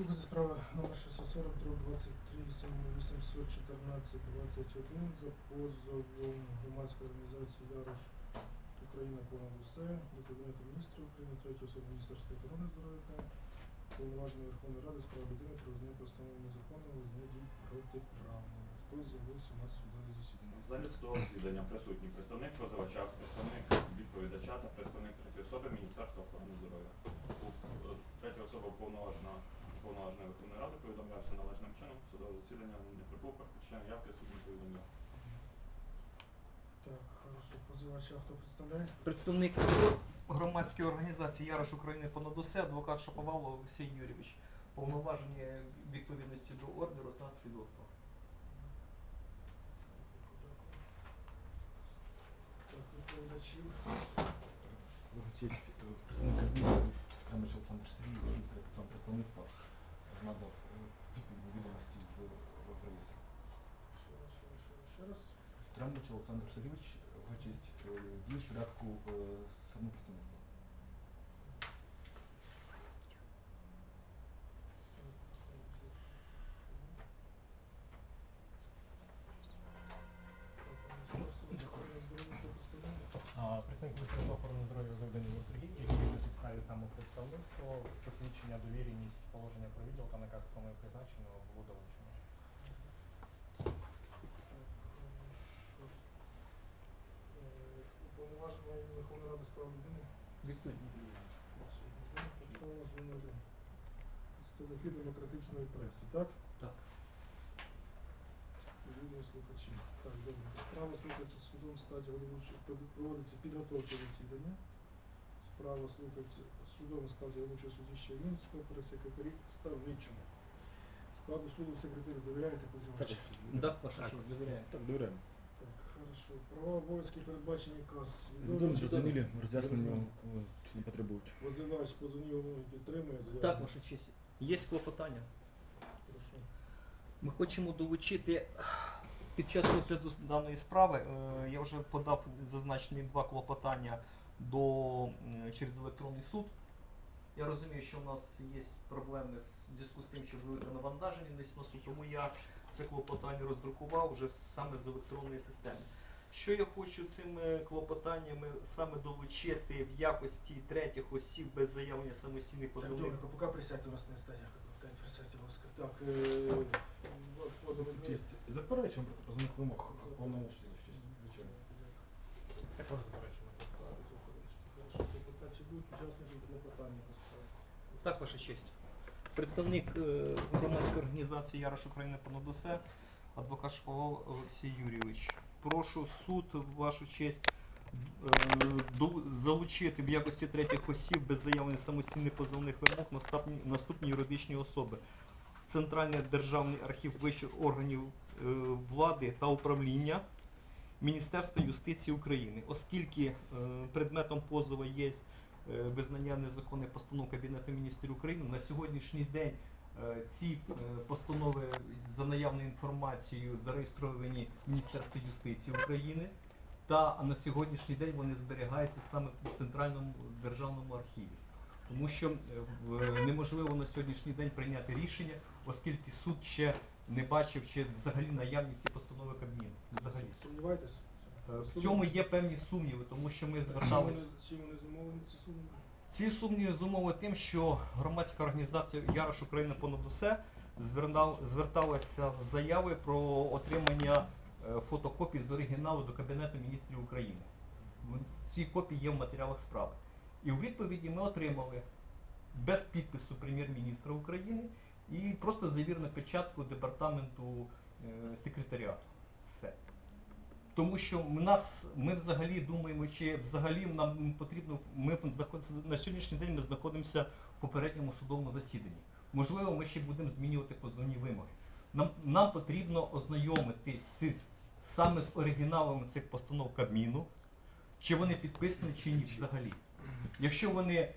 Слухайте справа номер 640, 23, 814, 21 за позовом громадської організації Ярош Україна понад усе до Кабінету міністрів України, третьої особи Міністерства охорони здоров'я, повноваження Верховної Ради з прав людини про визнання постанови незаконними, визнання дій протиправними. Хто з'явився у нас в судове засідання? В залі засідання присутні представник позивача, представник відповідача та представник третьої особи Міністерства охорони здоров'я. Третя особа уповноважена уповноваженої Верховної Ради повідомлявся належним чином. Судове засідання не припухав, член явки суд не повідомляв. Так, хорошо. Позивача хто представляє? Представник громадської організації Ярош України понад усе, адвокат Шаповалов Олексій Юрійович. Повноваження відповідності до ордеру та свідоцтва. Так, відповідачів. Честь, е, представник Кабміну Кремль Олександр Сергійович, сам представництва надав е, відповідні відомості з реєстру. Ще раз, ще раз, ще раз, ще раз. Трембич Олександр Сергійович, ваша честь, е, діє в порядку е, самопредставництва. А, Представник Міністерства охорони здоров'я Завданіло Сергій, який на підставі самопредставництва, посвідчення, довіреність, положення про відділ та наказ про моє призначення було долучено. Уповноважена Верховної Ради з людини. Відсутні. Представлено представники демократичної преси, так? Так. Вільні слухачі. Так, добре. Справа слухається в судовому складі головуючого. Проводиться підготовче засідання. Справа слухається в судовому складі головуючого судді Щернінського при секретарі Ставничому. Складу суду секретарю довіряєте позивачу? Так, ваша честь, довіряю. Так, довіряємо. Хорошо. Права обов'язки передбачені КАС. Відомо, зрозумілі, роз'яснення е, не потребують. Позивач позовні вимоги підтримує заяву. Так, ваша честь. Є клопотання. Хорошо. Ми хочемо долучити під час розгляду даної справи. е, Я вже подав зазначені два клопотання до м, через електронний суд. Я розумію, що у нас є проблеми з в зв'язку з тим, що велике навантаження на суд, тому я це клопотання роздрукував вже саме з електронної системи. Що я хочу цими клопотаннями саме долучити в якості третіх осіб без заявлення самостійних Так, позовних добре, поки присядьте у нас не стає. Присядьте, будь ласка. Так, е, входимо в честь, заперечуємо проти позовних вимог в повному обсязі, звичайно. Також заперечено. Чи будуть учасники клопотання по? Так, ваша честь. Представник е, громадської організації Ярош України понад усе, адвокат Шповал Олексій Юрійович. Прошу суд, вашу честь, е, залучити в якості третіх осіб без заявлення самостійних позовних вимог наступні, юридичні особи. Центральний державний архів вищих органів е, влади та управління Міністерства юстиції України, оскільки предметом позову є визнання незаконних постанов Кабінету міністрів України. На сьогоднішній день е, ці е, постанови за наявною інформацією зареєстровані в Міністерстві юстиції України. Та на сьогоднішній день вони зберігаються саме в центральному державному архіві, тому що е, неможливо на сьогоднішній день прийняти рішення, оскільки суд ще не бачив чи взагалі наявні ці постанови Кабміну. Взагалі Сумніваєтесь? Е, в цьому є певні сумніви, тому що ми зверталися. чим вони зумовлені, ці сумніви? Ці сумніви зумови тим, що громадська організація Ярош Україна понад усе зверталася з заявою про отримання е, фотокопій з оригіналу до Кабінету міністрів України. Ці копії є в матеріалах справи. І у відповіді ми отримали без підпису прем'єр-міністра України і просто завірну печатку департаменту е, секретаріату. Все. Тому що в нас, ми взагалі думаємо, чи взагалі нам потрібно, ми на сьогоднішній день ми знаходимося в попередньому судовому засіданні. Можливо, ми ще будемо змінювати позовні вимоги. Нам, нам потрібно ознайомитись саме з оригіналами цих постанов Кабміну, чи вони підписані, чи ні взагалі. Якщо вони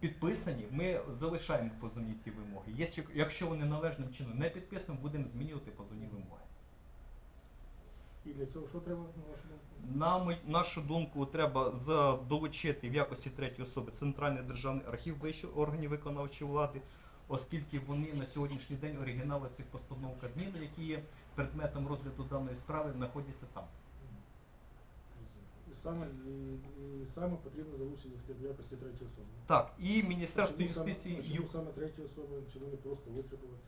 підписані, ми залишаємо позовні ці вимоги. Якщо- вони належним чином не підписані, будемо змінювати позовні вимоги. І для цього що треба, на вашу думку? На мой- нашу думку, треба за- долучити в якості третьої особи Центральний державний архів вищих органів виконавчої влади, оскільки вони на сьогоднішній день оригінали цих постанов Кабміну, які є предметом розгляду даної справи, знаходяться там. І саме, і, і саме потрібно залучення їх в якості третьої особи. Так, і Міністерство Чому саме- юстиції Чому ю- саме третьої особи, чому не просто витребувати?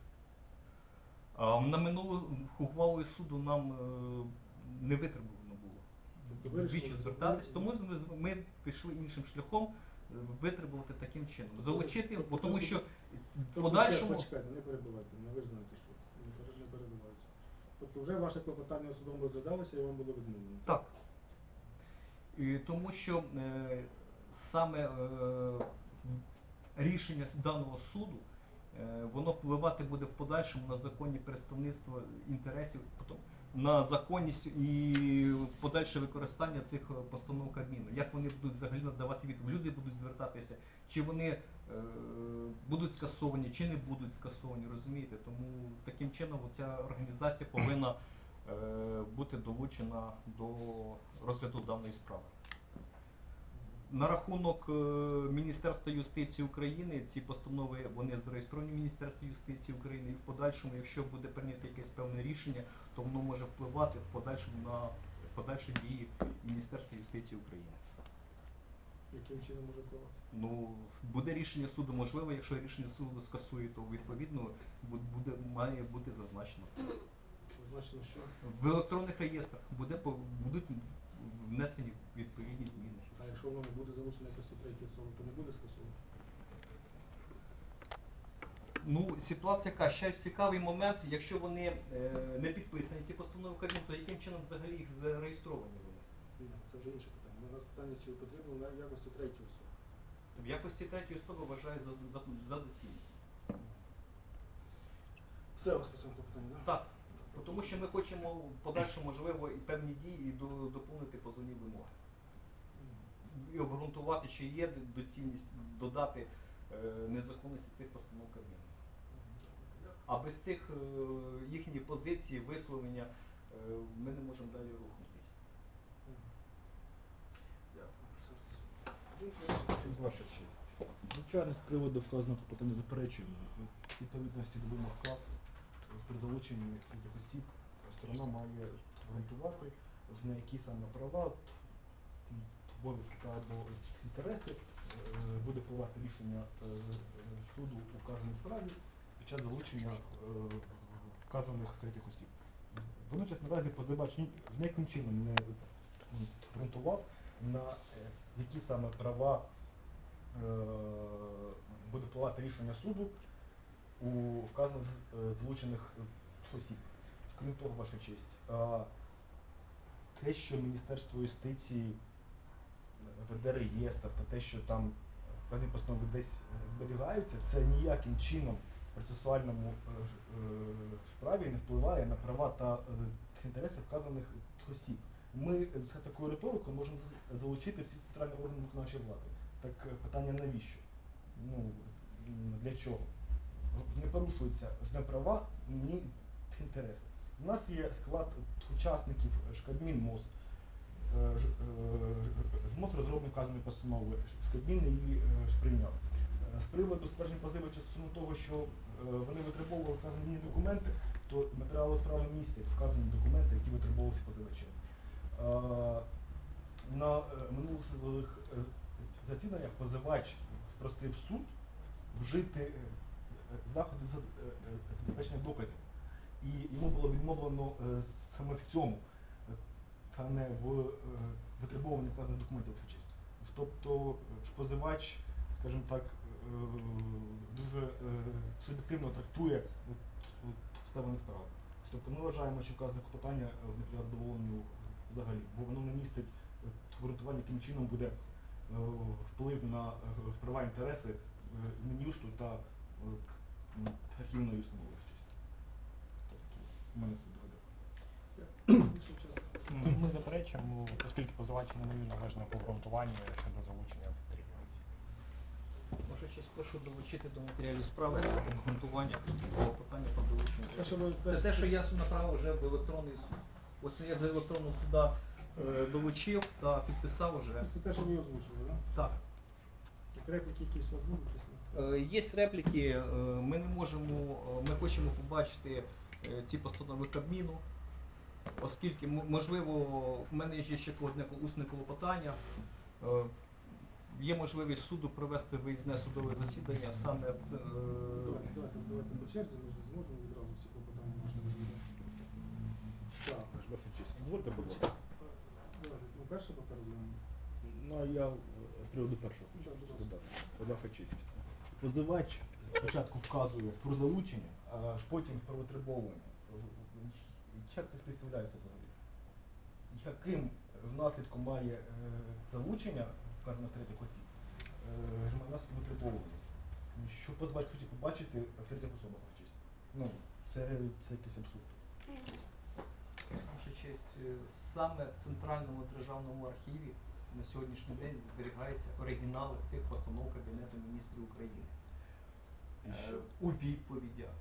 а, на минулу ухвалою суду нам е, не витребувано було. Тобто Двічі звертатись, тому ми, ми пішли іншим шляхом е, витребувати таким чином. Залучити, бо тому що в Тобто, подальшому. почекайте, не перебивайте мене, ви знаєте, що не пере- не перебиваються. Тобто вже ваше клопотання судом розглядалося і вам було відмовлено. Так. І тому що е, саме е, рішення даного суду е, воно впливати буде в подальшому на законні представництво інтересів, потім на законність і подальше використання цих е, постанов Кабміну. Як вони будуть взагалі надавати відповідь? Люди будуть звертатися, чи вони е, будуть скасовані, чи не будуть скасовані, розумієте? Тому таким чином ця організація повинна е, бути долучена до розгляду даної справи. На рахунок е, Міністерства юстиції України ці постанови вони зареєстровані в Міністерстві юстиції України і в подальшому, якщо буде прийнято якесь певне рішення, то воно може впливати в подальшому на подальші дії Міністерства юстиції України. Яким чином може впливати? Ну буде рішення суду можливо, якщо рішення суду скасує, то відповідно бу- буде має бути зазначено це. Зазначено, що В електронних реєстрах буде будуть внесені відповідні зміни. а якщо воно не буде залучено якості третьої особи, то не буде скасовано. Ну, ситуація яка ще цікавий момент, якщо вони е, не підписані ці постанови Кабміну, то яким чином взагалі їх зареєстровані вони? Це вже інше питання. У нас питання, чи потрібно на якості третьої особи. В якості третьої особи вважаю за, за, за доцільне. Все у вас по цьому питанню, так? Так, тому що ми хочемо в подальшому, можливо, і певні дії і доповнити позовні вимоги. І обґрунтувати, чи є доцільність додати е, незаконності цих постанов Кабміну. А без цих е, їхні позиції, висловлення е, ми не можемо далі рухнутися. Дякую. Ваша честь. Звичайно, з приводу вказаного питання заперечуємо. Відповідності до вимог клас при залученні третіх осіб сторона має ґрунтувати, на які саме права, обов'язки та або інтереси е, буде впливати рішення е, суду у вказаній справі під час залучення е, вказаних третіх осіб. Водночас наразі позивач ніяким чином не ґрунтував, на які саме права буде впливати рішення суду у вказаних е, залучених е, осіб. Крім того, ваша честь, те, що Міністерство юстиції веде реєстр та те, що там вказані постанови десь зберігаються, це ніяким чином в процесуальному е, е, справі не впливає на права та е, інтереси вказаних осіб. Ми з такою риторикою можемо залучити всі центральні органи виконавчої влади. Так е, питання навіщо? Ну для чого? Не порушуються не права, ні інтереси. У нас є склад учасників Шкадмін МОЗ. Е, е, МОЗ розробник вказаної постанови. Шкадмін її е, сприйняв. Е, З приводу стверджень позивача стосовно того, що е, вони витребовували вказані документи, то матеріали справи містять вказані документи, які витребовувалися позивачем. Е, На е, минулих е, засіданнях позивач просив суд вжити е, е, заходи з е, е, забезпечення доказів. І йому було відмовлено е, саме в цьому, та не в витребуванні вказаних документів якщо честь. Тобто позивач, скажімо так, дуже суб'єктивно трактує обставини справи. Тобто ми вважаємо, що вказане питання з задоволенню взагалі, бо воно не містить обґрунтування, яким чином буде вплив на права інтереси Мін'юсту та архівної установи. Тобто, у мене. Іншим часом. Ми заперечуємо, оскільки позивач не навів належних обґрунтування щодо залучення цих третіх. Може, щось прошу долучити до матеріалів справи обґрунтування того питання про долучення. Це те, що я направив вже в електронний суд. Ось я з електронного суда е, долучив та підписав уже. Це те, що ви озвучили, так? Так. Так? Репліки якісь у вас будуть після? Е, Є репліки, е, ми не можемо, е, ми хочемо побачити ці постанови Кабміну, оскільки можливо, в мене є ще одне усне клопотання. Є можливість суду провести виїзне судове засідання саме в Давайте, давайте, давайте по черзі, ми ж не зможемо відразу всі клопотання можна розглядати. Так, Дозвольте, будь ласка. давайте, ну перше поки розглянемо. Ну, а я з приводу першого ласка, честь. Позивач спочатку вказує про залучення, а потім про витребовування. Як це співставляється взагалі? Яким наслідком має е, залучення, вказано третіх осіб, е, витребовування? Що позивач хоче побачити в третіх особах честь? Ну, це, це якийсь абсурд. Ваша честь, е, саме в Центральному державному архіві на сьогоднішній день зберігаються оригінали цих постанов Кабінету міністрів України. Е. У відповідях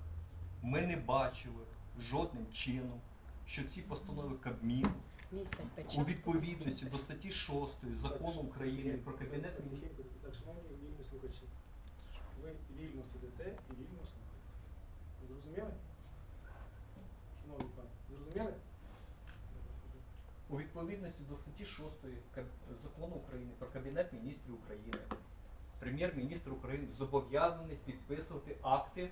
ми не бачили жодним чином, що ці постанови Кабміну у відповідності до статті 6 закону України про Кабінет міністрів. Так, шановні вільні слухачі, ви вільно сидите і вільно слухаєте. Зрозуміли? Шановні пане, зрозуміли? У відповідності до статті 6 закону України про Кабінет міністрів України, прем'єр-міністр України зобов'язаний підписувати акти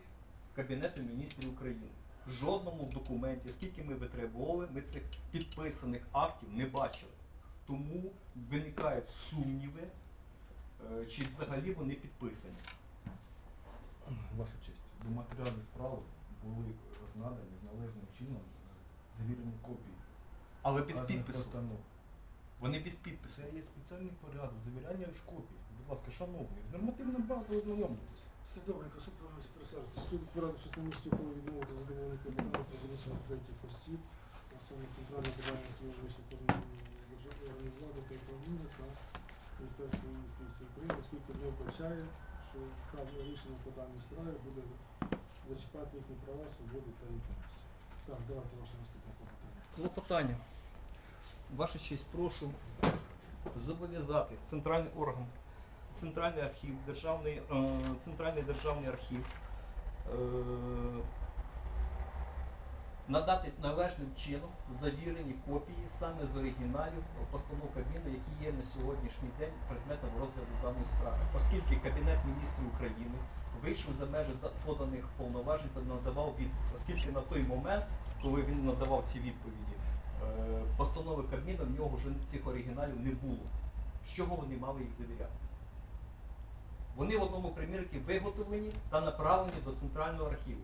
Кабінету міністрів України. Жодному документі, скільки ми витребували, ми цих підписаних актів не бачили. Тому виникають сумніви, е, чи взагалі вони підписані. Ваша честь, до матеріалів справи були надані належним чином завірені копії. Але без підпису. Вони без підпису. Це є спеціальний порядок завіряння ж копій. Будь ласка, шановні, з нормативною базою ознайомлюйтесь. Все добре, суд присаджуйтесь. Суд що на місці відмовити задоволених клопотання про залучення третіх осіб, а саме центральне завдання вищих органів влади та управління та Міністерства юстиції України, оскільки не вбачає, що вказане рішення по даній справі буде зачіпати їхні права, свободи та інтереси. Так, давайте ваше наступне клопотання. Клопотання. Ваша честь, прошу зобов'язати центральний орган, центральний архів, державний, е, центральний державний архів е, надати належним чином завірені копії саме з оригіналів постанов Кабміну, які є на сьогоднішній день предметом розгляду даної справи, оскільки Кабінет міністрів України вийшов за межі да- поданих повноважень та надавав відповідь, оскільки на той момент, коли він надавав ці відповіді, е, постанови Кабміну в нього вже цих оригіналів не було. З чого вони мали їх завіряти? Вони в одному примірці виготовлені та направлені до центрального архіву.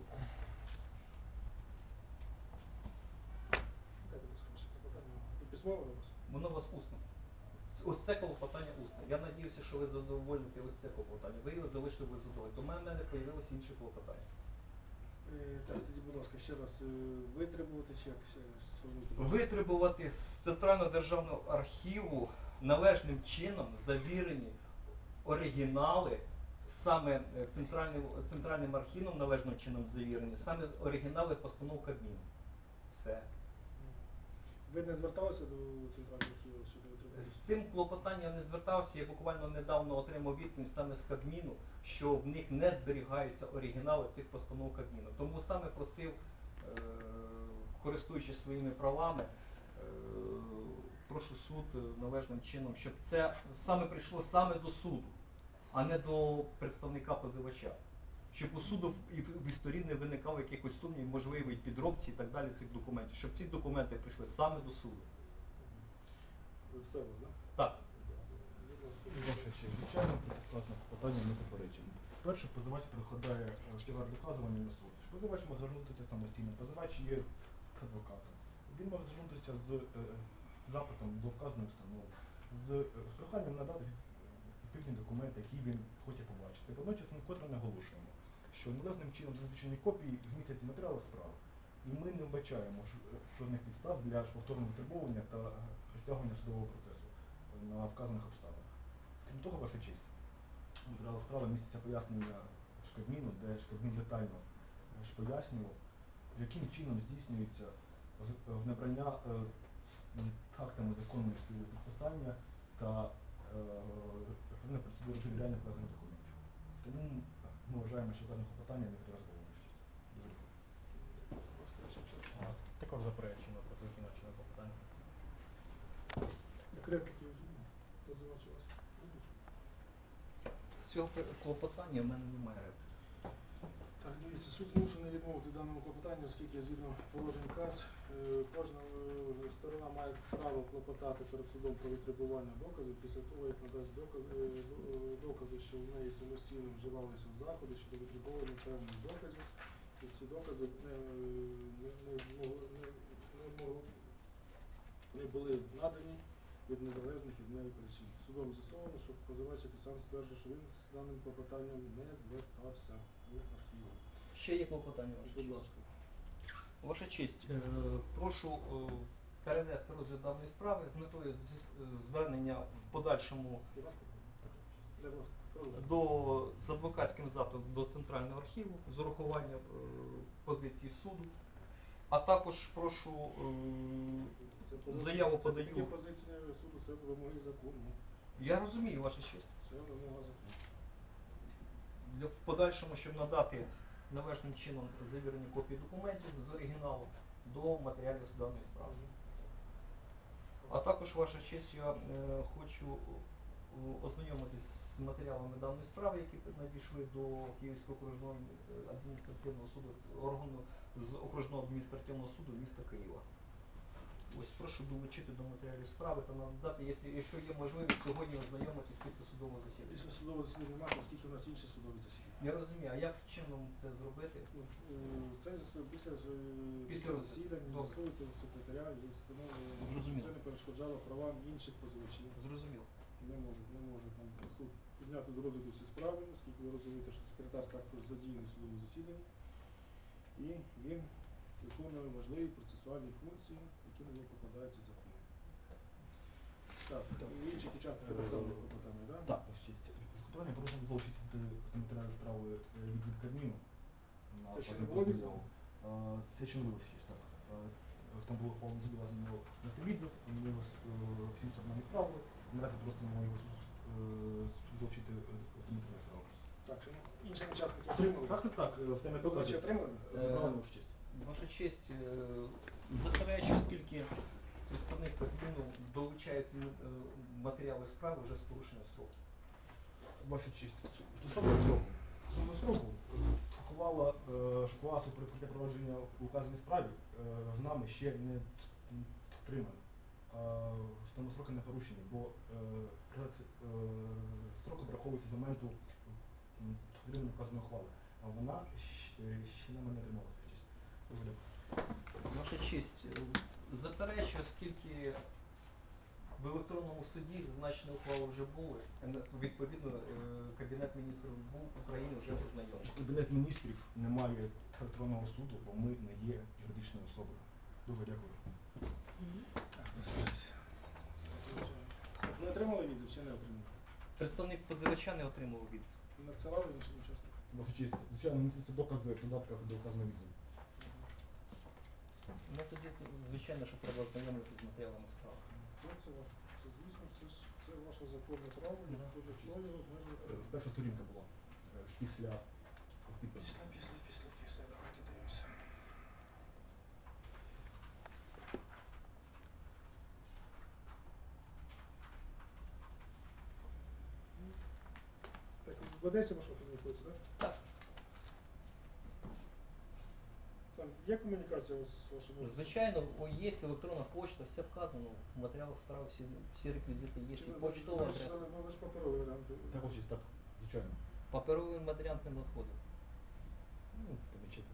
Воно у вас усно. Ось це клопотання усне. Я надіюся, що ви задовольните ось це клопотання. Ви його залишили без задоволення. В мене з'явилося інше клопотання. Е, Так, тоді, будь ласка, ще раз е, витребувати чи як ще сформуйте? Витребувати з Центрального державного архіву належним чином завірені оригінали, саме е, центральним, центральним архівом належним чином завірені, саме оригінали постанов Кабміну. Все. Ви не зверталися до центрального архіву щодо З цим клопотанням не звертався. Я буквально недавно отримав відповідь саме з Кабміну, що в них не зберігаються оригінали цих постанов Кабміну. Тому саме просив, е, користуючись своїми правами, е, прошу суд е, належним чином, щоб це саме прийшло саме до суду, а не до представника позивача. Щоб у суду в- і в і сторін не виникало якихось сумнів, можливої підробці і так далі цих документів, щоб ці документи прийшли саме до суду. Ви все, так? Так. Звичайно, вказане питання не заперечено. Перше, позивач прикладає е, доказування на суд. Позивач може звернутися самостійно. Позивач є адвокатом. Він може звернутися з е, запитом до вказаної установи, з, е, проханням надати відповідні документи, які він хоче побачити. Водночас ми вкотре наголошуємо, що належним чином зазначені копії містяться матеріали справи. І ми не вбачаємо жодних підстав для повторного витребовування та розтягування судового процесу на вказаних обставинах. Крім того, ваша честь, у справи міститься пояснення Шкабміну, де Шкабмін детально е, пояснював, яким чином здійснюється е, знебрання е, актами законної сили підписання та процедура перевіряння вказаних документів. Тому Ми вважаємо, що вказане питання не підразково. Також заперечено проти зазначеного клопотання. Як репліки позивач у вас будуть? З цього клопотання в мене немає. Дивіться, суд змушений відмовити даному клопотанню, оскільки згідно положень КАС, е, кожна е, сторона має право клопотати перед судом про витребування доказів після того, як надасть докази, е, докази, що в неї самостійно вживалися заходи щодо витребування певних доказів. І ці докази не, не, не, не, не, були надані від незалежних від неї причин. Судом з'ясовано, що позивач, який сам стверджує, що він з даним клопотанням не звертався. Ще є клопотання, ваша Будь честь. ласка. Ваша честь, е, прошу е, перенести розгляд даної справи з метою зі- звернення в подальшому Будь ласка. Будь ласка. Продовжуйте. до з адвокатським запитом до центрального архіву з урахуванням е, позиції суду. А також прошу е, Це заяву це подаю. Такі позиції суду це вимоги закону. я розумію ваша честь. Це вимога закону. Для в подальшому, щоб надати належним чином завірені копії документів з оригіналу до матеріалів з даної справи. А також, ваша честь, я е, хочу е, ознайомитись з матеріалами даної справи, які надійшли до Київського окружного е, адміністративного суду з органу з окружного адміністративного суду міста Києва. Ось прошу долучити до матеріалів справи та надати, якщо, є можливість сьогодні ознайомитись після судового засідання. Після судового засідання немає, оскільки у нас інші судові засідання. Я розумію, а як чином це зробити? Е, Це з'ясує після, е, Після після засідання, з'ясуєте секретаря і Зрозуміло. це не перешкоджало правам інших позивачів. Зрозуміло. Не може, не може там суд зняти з розгляду всі справи, оскільки ви розумієте, що секретар також задіяний в судовому засіданні. І він виконує важливі процесуальні функції, які на нього покладаються законом. Так, і інших учасників так само є клопотання, так? Так, честь. Клопотання просимо залишити до матеріалів справи е, відділ Кабміну. на Це ще не було відомо? Е, Це ще не було ще так. Е, Там було ухвалено зобов'язано на відзив, ми його с- е, всім сторонам відправили. Наразі просимо його с- е, залучити е, до справи. Так, що інші учасники отримали? Так, так, так, е, все методи. Позивачі отримали? Забрали ваша честь. Ваша честь, е, заперечую, оскільки представник Кабміну долучається е, матеріали справи вже з порушенням строку. Ваша честь. Стосовно строку. Стосовно строку, ухвала е, шкласу провадження у указаній справі з нами ще не отримана. Тому строки не порушені, бо реакція- е, з моменту вказаної ухвали. А вона ще нами не отримала ваша честь. Е, заперечую, оскільки в електронному суді зазначені ухвали вже були. Е, Відповідно, е, Кабінет міністрів був України вже ознайомлений. Кабінет міністрів не має електронного суду, бо ми не є юридичною особою. Дуже дякую. Ви отримали візу чи не отримали? Представник позивача не отримав відзив. Надсилали іншим учасникам? Ваша честь, звичайно, це докази в додатках до вказаного відзиву. Ну тоді, звичайно, що треба ознайомитися з матеріалами справи. Ну, це, ваше. це, звісно, це, ж, це ваше законне право, ніхто обмежувати. Е, Перша сторінка була е, після підпису. Після, після, після, після, давайте дивимося. Так, в Одесі ваш офіс знаходиться, так? Так. Там є комунікація з вашим офісом? Звичайно, о, є електронна почта, все вказано в матеріалах справи, всі, всі реквізити є, Чи і ви- почтова ви ж- адреса. ви- Ви ж паперовий варіант. Так, ваша честь, так, звичайно. Паперовий матеріал не надходив. Ну, тебе чітко.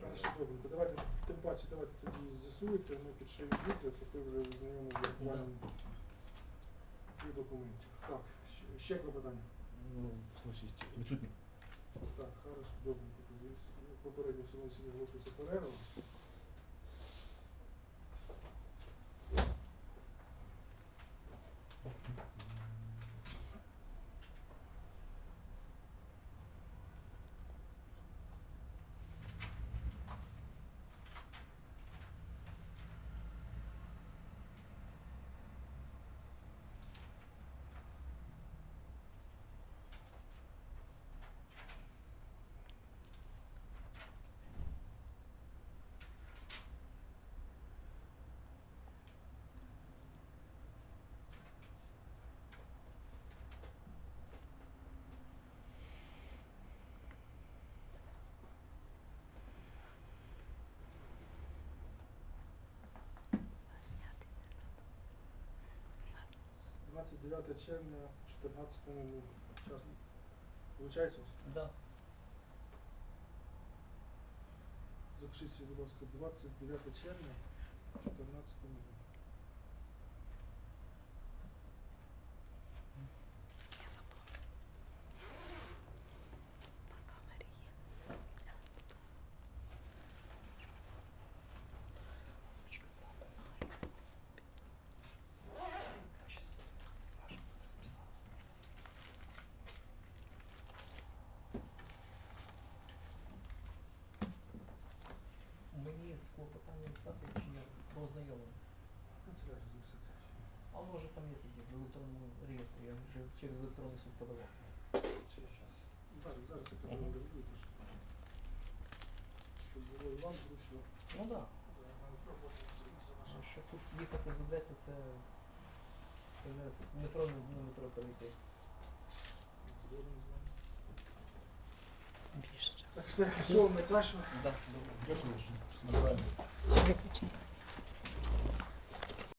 Хорошо, добренько. Давайте, тим паче, давайте тоді з'ясуєте, ми підшиємо відзив, щоб ви вже знайомі з врахуванням цих документів. Так, ще- ще клопотання. Ну, честь, відсутні. Так, хорошо, добренько. Попередньо сьогодні оголошується перерва. 29 червня, 14 час. Получається? Да. Запишіть собі, будь ласка, 29 червня, 14 Мені клопотанням чи я про ознайомлення. Канцелярія записати. А воно вже там є тоді в електронному реєстрі, я вже через електронний суд подавав. Через час. Зараз, зараз я Ага. подаю доведу, щоб було і вам зручно. Ну так. Да. Тому що тут їхати з Одеси це, це не з метро на на метро перейти. Так, все, всього найкращого. Да, добре. Дякую. Набираємо. Виключено.